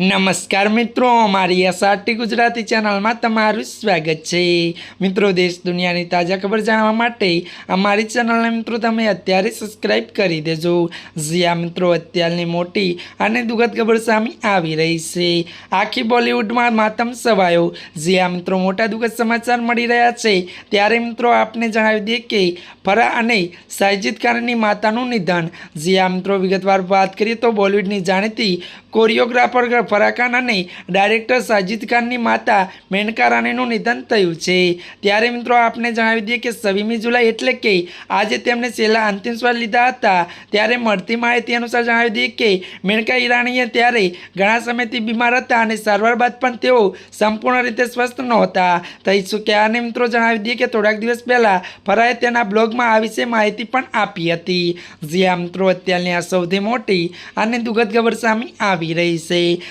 નમસ્કાર મિત્રો, અમારી એસઆરટી ગુજરાતી ચેનલમાં તમારું સ્વાગત છે. મિત્રો, દેશ દુનિયાની તાજા ખબર જાણવા માટે અમારી ચેનલને મિત્રો તમે અત્યારે સબસ્ક્રાઇબ કરી દેજો. જ્યાં મિત્રો, અત્યારની મોટી અને દુઃખદ ખબર સામે આવી રહી છે. આખી બોલિવૂડમાં માતમ સવાયો. જ્યાં મિત્રો, મોટા દુઃખદ સમાચાર મળી રહ્યા છે. ત્યારે, મિત્રો, આપને જણાવી દઈએ કે ફરા અને સાયજીદ ખાનની માતાનું નિધન. જ્યાં મિત્રો, વિગતવાર વાત કરીએ તો બોલિવૂડની જાણીતી કોરિયોગ્રાફર ફરા ખાન અને ડાયરેક્ટર સાજિદ ખાનની માતા મેનકા રાણીનું નિધન થયું છે. ત્યારે મિત્રો આપને જણાવી દઈએ કે છવ્વીમી જુલાઈ એટલે કે આજે તેમણે છેલ્લા અંતિમ સ્વાર લીધા હતા. ત્યારે મળતી માહિતી અનુસાર જણાવી દઈએ કે મેનકા ઈરાણીએ ત્યારે ઘણા સમયથી બીમાર હતા અને સારવાર બાદ પણ તેઓ સંપૂર્ણ રીતે સ્વસ્થ નહોતા. થઈ ચૂક્યા અને મિત્રો જણાવી દઈએ કે થોડાક દિવસ પહેલાં ફરાએ તેના બ્લોગમાં આ વિશે માહિતી પણ આપી હતી. જે આ મિત્રો, અત્યારની આ સૌથી મોટી અને દુઃખદ ખબર સામે આવી રહી છે.